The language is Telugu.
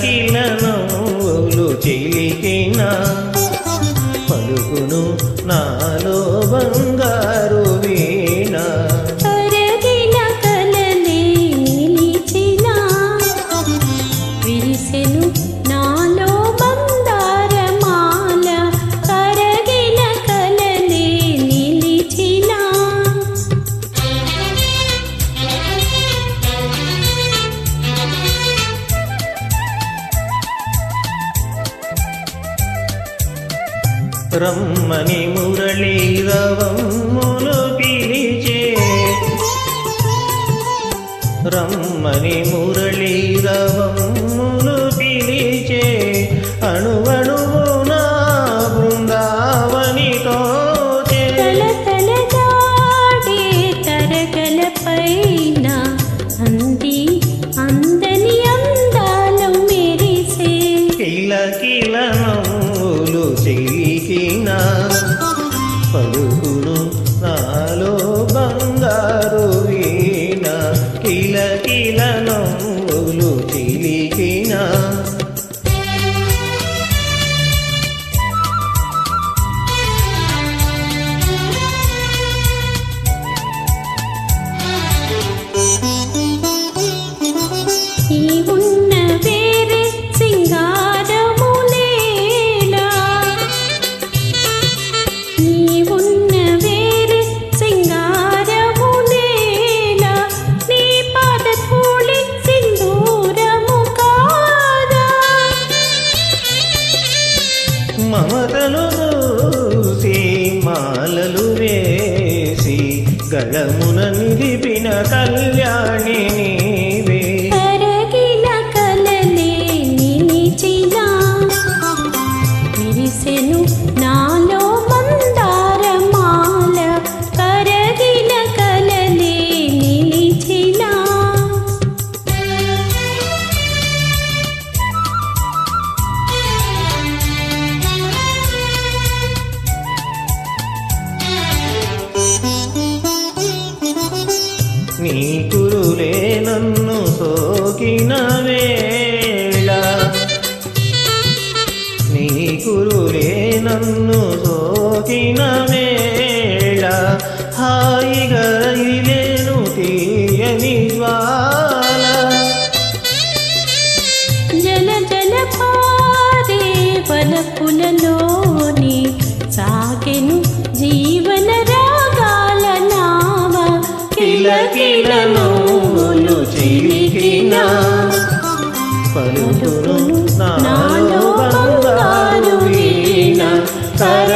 కిల నవ్వులు చిలికిన పలుకును నాలో బంగారు వీణ. విరిసెను రమ్మని మురళీ రవమ్ములు పిలిచే. రమ్మని మురళీ రవమ్ములు పిలిచే. అంది అందని అందాలు మెరిసే. కిల కిల నవ్వులు చిలికిన మమతలు దూసి మాలలు వేసి గళమున నిలిపిన కళ్యాణిని నీ కురులే నన్ను సోకిన వేళ. నీ కురులే నన్ను సోకిన వేళ. హాయిగా ఇలేను తీయని జ్వాల పలుకును